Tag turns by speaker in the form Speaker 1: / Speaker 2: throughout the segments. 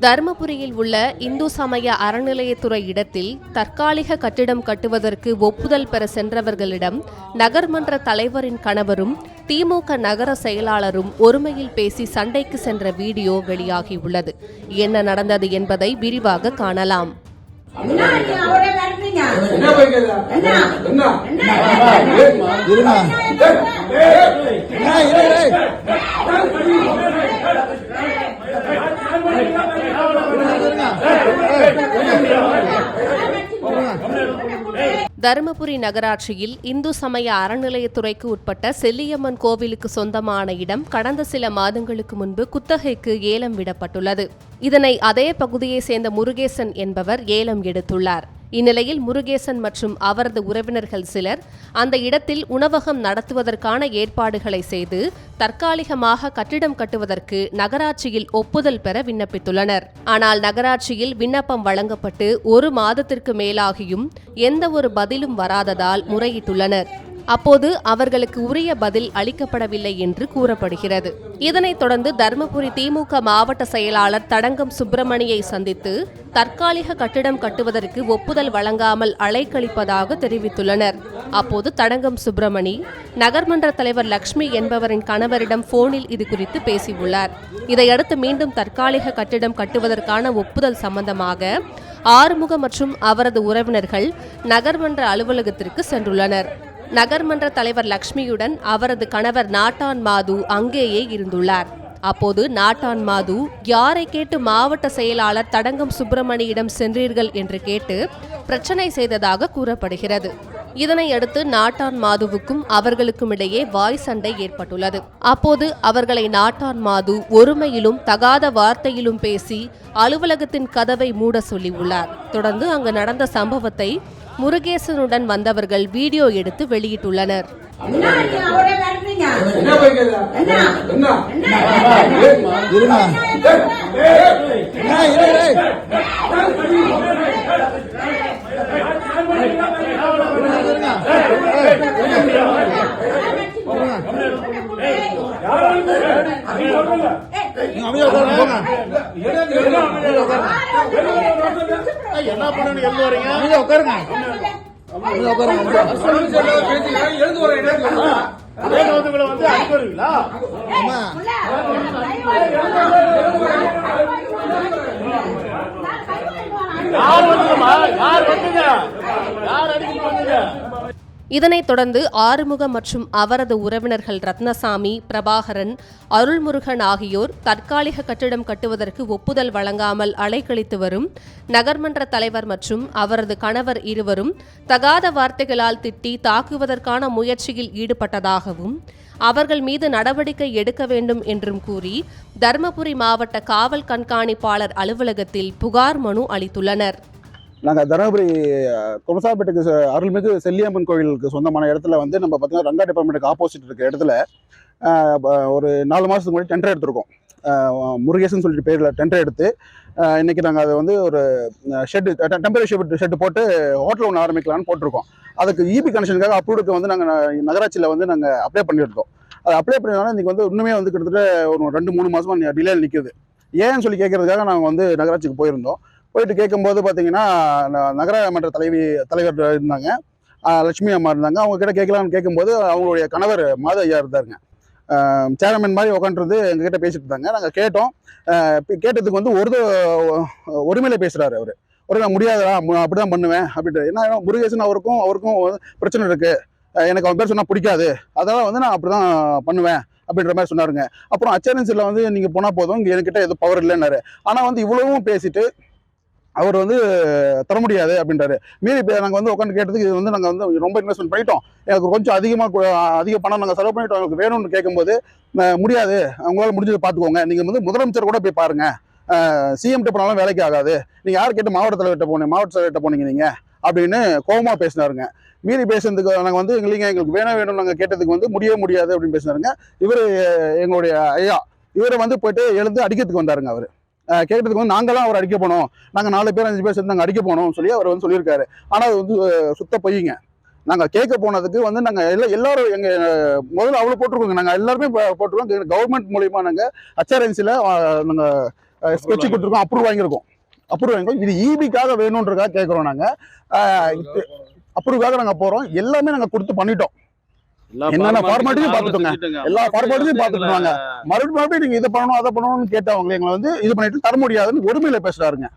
Speaker 1: தருமபுரியில் உள்ள இந்து சமய அறநிலையத்துறை இடத்தில் தற்காலிக கட்டிடம் கட்டுவதற்கு ஒப்புதல் பெற சென்றவர்களிடம் நகர்மன்ற தலைவரின் கணவரும் திமுக நகர செயலாளரும் ஒருமையில் பேசி சண்டைக்கு சென்ற வீடியோ வெளியாகியுள்ளது என்ன நடந்தது என்பதை விரிவாக காணலாம்
Speaker 2: என்ன
Speaker 1: தருமபுரி நகராட்சியில் இந்து சமய அறநிலையத்துறைக்கு உட்பட்ட செல்லியம்மன் கோவிலுக்கு சொந்தமான இடம் கடந்த சில மாதங்களுக்கு முன்பு குத்தகைக்கு ஏலம் விடப்பட்டுள்ளது. இதனை அதே பகுதியைச் சேர்ந்த முருகேசன் என்பவர் ஏலம் எடுத்துள்ளார். இந்நிலையில் முருகேசன் மற்றும் அவரது உறவினர்கள் சிலர் அந்த இடத்தில் உணவகம் நடத்துவதற்கான ஏற்பாடுகளை செய்து தற்காலிகமாக கட்டிடம் கட்டுவதற்கு நகராட்சியில் ஒப்புதல் பெற விண்ணப்பித்துள்ளனர். ஆனால் நகராட்சியில் விண்ணப்பம் வழங்கப்பட்டு ஒரு மாதத்திற்கு மேலாகியும் எந்த ஒரு பதிலும் வராததால் முறையிட்டுள்ளனர். அப்போது அவர்களுக்கு உரிய பதில் அளிக்கப்படவில்லை என்று கூறப்படுகிறது. இதனைத் தொடர்ந்து தருமபுரி திமுக மாவட்ட செயலாளர் தடங்கம் சுப்பிரமணியை சந்தித்து தற்காலிக கட்டிடம் கட்டுவதற்கு ஒப்புதல் வழங்காமல் அலைக்கழிப்பதாக தெரிவித்துள்ளனர். அப்போது தடங்கம் சுப்பிரமணி நகர்மன்ற தலைவர் லக்ஷ்மி என்பவரின் கணவரிடம் போனில் இது குறித்து பேசியுள்ளார். இதையடுத்து மீண்டும் தற்காலிக கட்டிடம் கட்டுவதற்கான ஒப்புதல் சம்பந்தமாக ஆறுமுக மற்றும் அவரது உறவினர்கள் நகர்மன்ற அலுவலகத்திற்கு சென்றுள்ளனர். நகர்மன்ற தலைவர் லக்ஷ்மியுடன் அவரது கணவர் நாட்டான் மாது அங்கேயே இருந்துள்ளார். அப்போது நாட்டான் மாது யாரை கேட்டு மாவட்ட செயலாளர் தடங்கம் சுப்பிரமணியிடம் சென்றீர்கள்? என்று கேட்டு பிரச்சனை செய்ததாக கூறப்படுகிறது. இதனையடுத்து நாட்டான் மாதுவுக்கும் அவர்களுக்கும் இடையே வாய் சண்டை ஏற்பட்டுள்ளது. அப்போது அவர்களை நாட்டான் மாது ஒருமையிலும் தகாத வார்த்தையிலும் பேசி அலுவலகத்தின் கதவை மூட சொல்லியுள்ளார். தொடர்ந்து அங்கு நடந்த சம்பவத்தை முருகேசனுடன் வந்தவர்கள் வீடியோ எடுத்து வெளியிட்டுள்ளனர்
Speaker 2: என்ன
Speaker 3: என்ன
Speaker 4: பண்ணணும் எழுந்து வரீங்க? அமைதியா உட்காருங்க. அமைதியா உட்காருங்க.
Speaker 3: எழுந்து
Speaker 4: வந்து யார் வந்தீங்கம்மா? யார் வந்தீங்க? யார் அடிக்கடி வந்தீங்க?
Speaker 1: இதனைத் தொடர்ந்து ஆறுமுகம் மற்றும் அவரது உறவினர்கள் ரத்னசாமி பிரபாகரன் அருள்முருகன் ஆகியோர் தற்காலிக கட்டிடம் கட்டுவதற்கு ஒப்புதல் வழங்காமல் அலைக்கழித்து வரும் நகர்மன்ற தலைவர் மற்றும் அவரது கணவர் இருவரும் தகாத வார்த்தைகளால் திட்டி தாக்குவதற்கான முயற்சியில் ஈடுபட்டதாகவும் அவர்கள் மீது நடவடிக்கை எடுக்க வேண்டும் என்றும் கூறி தருமபுரி மாவட்ட காவல் கண்காணிப்பாளர் அலுவலகத்தில் புகார் மனு அளித்துள்ளனர்.
Speaker 5: நாங்கள் தருமபுரி குமசாப்பேட்டுக்கு அருள்மிகு செல்லியம்மன் கோவிலுக்கு சொந்தமான இடத்துல வந்து நம்ம பார்த்தீங்கன்னா ரங்கா டிபார்ட்மெண்ட்டுக்கு ஆப்போசிட் இருக்க இடத்துல ஒரு நாலு மாதத்துக்கு முன்னாடி டெண்டர் எடுத்திருக்கோம். முருகேசன் சொல்லிட்டு பேரில் டெண்டர் எடுத்து இன்றைக்கி நாங்கள் அதை வந்து ஒரு ஷெட்டு டெம்பரரி ஷெட் ஷெட்டு போட்டு ஹோட்டல் ஒன்று ஆரம்பிக்கலாம்னு போட்டிருக்கோம். அதுக்கு இபி கனெக்ஷனுக்காக அப்ரூவ்டுக்கு வந்து நாங்கள் நகராட்சியில் வந்து நாங்கள் அப்ளை பண்ணியிருக்கோம். அது அப்ளை பண்ணதுனால இன்றைக்கி வந்து இன்னுமே வந்து கிட்டத்தட்ட ஒரு ரெண்டு மூணு மாதமாக டிலே நிற்கிது ஏன்னு சொல்லி கேட்குறதுக்காக நாங்கள் வந்து நகராட்சிக்கு போயிருந்தோம். போயிட்டு கேட்கும்போது பார்த்தீங்கன்னா ந- நகரமன்ற தலைவி தலைவர் இருந்தாங்க. லட்சுமி அம்மா இருந்தாங்க. அவங்க கிட்ட கேட்கலாம்னு கேட்கும்போது அவங்களுடைய கணவர் மாத ஐயா இருந்தாருங்க. சேர்மன் மாதிரி உட்காந்துருந்து எங்ககிட்ட பேசிட்டு இருந்தாங்க. நாங்கள் கேட்டோம். கேட்டதுக்கு வந்து ஒரு ஒருமையில பேசுறாரு அவர். ஒரு நான் முடியாதா அப்படிதான் பண்ணுவேன் அப்படின்ட்டு. என்ன முருகேசன் அவருக்கும் அவருக்கும் பிரச்சனை இருக்கு. எனக்கு அவன் பேர் சொன்னால் பிடிக்காது. அதெல்லாம் வந்து நான் அப்படிதான் பண்ணுவேன் அப்படின்ற மாதிரி சொன்னாருங்க. அப்புறம் அச்சரன்ஸில் வந்து நீங்கள் போனால் போதும். இங்கே என்கிட்ட எதுவும் பவர் இல்லைன்னாரு. ஆனால் வந்து இவ்வளவும் பேசிட்டு அவர் வந்து தர முடியாது அப்படின்றாரு. மீறி இப்போ நாங்கள் வந்து உட்காந்து கேட்டதுக்கு இது வந்து நாங்கள் வந்து ரொம்ப இன்வெஸ்ட்மெண்ட் பண்ணிட்டோம். எனக்கு கொஞ்சம் அதிகமாக அதிக பணம் நாங்கள் செலவு பண்ணிட்டோம். எனக்கு வேணும்னு கேட்கும்போது முடியாது. அவங்களால முடிஞ்சதை பார்த்துக்கோங்க நீங்கள் வந்து முதலமைச்சர் கூட போய் பாருங்க. சிஎம் போனாலும் வேலைக்கு ஆகாது. நீங்கள் யார் கேட்டு மாவட்ட தலைவர்கிட்ட போனீங்க? மாவட்ட தலைவர்கிட்ட போனீங்க நீங்கள் அப்படின்னு கோபமாக பேசினாருங்க. மீறி பேசுனதுக்கு நாங்கள் வந்து எங்களுக்கு எங்களுக்கு வேணும் வேணும் நாங்கள் கேட்டதுக்கு வந்து முடியவே முடியாது. அப்படின்னு பேசினாருங்க. இவர் எங்களுடைய ஐயா. இவரை வந்து போயிட்டு எழுந்து அடிக்கிறதுக்கு வந்தாருங்க அவர். கேட்டதுக்கு வந்து நாங்களாம் அவர் அடிக்க போனோம். நாங்கள் நாலு பேர் அஞ்சு பேர் சேர்ந்து நாங்கள் அடிக்க போனோம் சொல்லி அவர் வந்து சொல்லியிருக்காரு. ஆனால் அது வந்து சுத்த பொய்யுங்க நாங்கள் கேட்க போனதுக்கு வந்து நாங்கள் எல்லா எல்லாரும் எங்கள் முதல்ல அவ்வளோ போட்டிருக்கோங்க. நாங்கள் எல்லாருமே போட்டிருக்கோம். கவர்மெண்ட் மூலியமா நாங்கள் ஹச்ஆர்என்சியில் நாங்கள் ஸ்கெட்ச் கொடுத்துருக்கோம். அப்ரூவ் வாங்கியிருக்கோம். அப்ரூவ் வாங்கிருக்கோம் இது ஈபிக்காக வேணுன்றதுக்காக கேட்குறோம் நாங்கள் அப்ரூவ்காக நாங்கள் போகிறோம் எல்லாமே நாங்கள் கொடுத்து பண்ணிட்டோம். என்னென்ன எல்லா ஃபார்மாலிட்டியும் பார்த்துட்டு வாங்க மறுபடியும் மறுபடியும் நீங்க இதை பண்ணணும் அதை பண்ணணும்னு கேட்டவங்க எங்களை வந்து இது பண்ணிட்டு தர முடியாதுன்னு ஒருமையில பேசுறாருங்க.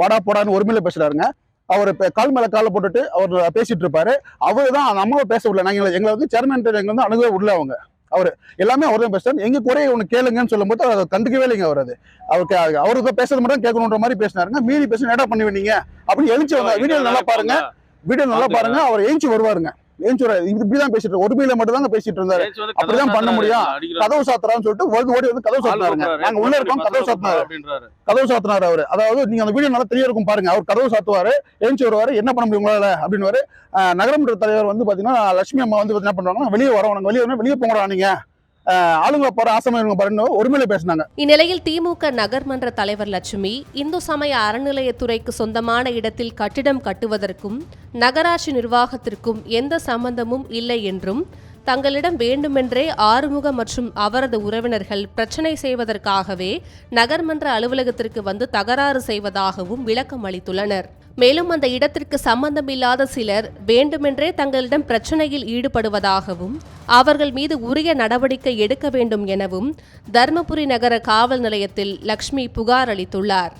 Speaker 5: வாடா போடான்னு ஒருமையில பேசுறாருங்க. அவர் கால் மேல காலை போட்டுட்டு அவர் பேசிட்டு இருப்பாரு. அவர் தான் பேச விடல. நாங்க எங்களை வந்து சேர்மன் எங்க வந்து அணுகவே விடல அவங்க. அவர் எல்லாமே அவர் தான் பேசுறாரு. எங்க குறைய ஒன்று கேளுங்கன்னு சொல்லும்போது அதை கண்டுக்கவே இல்லைங்க அவர் அது. அவருக்கு அவருக்கு பேசுறது மட்டும் கேட்கணுன்ற மாதிரி பேசினாருங்க. மீறி பேசி என்ன பண்ணுவீங்க அப்படின்னு எழுச்சி வந்தார் வீடியோ நல்லா பாருங்க. வீடியோ நல்லா பாருங்க. அவர் எழுச்சி வருவாருங்க. வருவாரு இது இப்படிதான் பேசிட்டு. ஒருமையில மட்டும் தாங்க பேசிட்டு இருந்தாரு. அப்படிதான் பண்ண முடியும். கதவு சாத்துறான்னு சொல்லிட்டு ஓடி ஓடி வந்து கதவு சாத்துறாருங்க நாங்க உள்ள இருக்கோம் கதவு சாத்தினாரு. கதவு சாத்தினாரு அவரு. அதாவது நீங்க அந்த வீடியோ நல்லா தெரிய இருக்கும் பாருங்க. அவர் கதவு சாத்துவாரு எழுச்சி வருவாரு என்ன பண்ண முடியும் உங்களால அப்படின்னு நகரமன்ற தலைவர் வந்து பாத்தீங்கன்னா லட்சுமி அம்மா வந்து என்ன பண்றாங்கன்னா வெளியே வரோம் நாங்க வெளியே வெளியே போங்கடா நீங்க. ஆளுங்களை பாரு ஆசமயங்க பாருன்னு ஒருமையில பேசினாங்க.
Speaker 1: இந்நிலையில் திமுக நகர்மன்ற தலைவர் லட்சுமி இந்து சமய அறநிலையத்துறைக்கு சொந்தமான இடத்தில் கட்டிடம் கட்டுவதற்கும் நகராட்சி நிர்வாகத்திற்கும் எந்த சம்பந்தமும் இல்லை என்றும் தங்களிடம் வேண்டுமென்றே ஆறுமுக மற்றும் அவரது உறவினர்கள் பிரச்சனை செய்வதற்காகவே நகர்மன்ற அலுவலகத்திற்கு வந்து தகராறு செய்வதாகவும் விளக்கம் அளித்துள்ளனர். மேலும் அந்த இடத்திற்கு சம்பந்தமில்லாத சிலர் வேண்டுமென்றே தங்களிடம் பிரச்சனையில் ஈடுபடுவதாகவும் அவர்கள் மீது உரிய நடவடிக்கை எடுக்க வேண்டும் எனவும் தர்மபுரி நகர காவல் நிலையத்தில் லக்ஷ்மி புகார் அளித்துள்ளார்.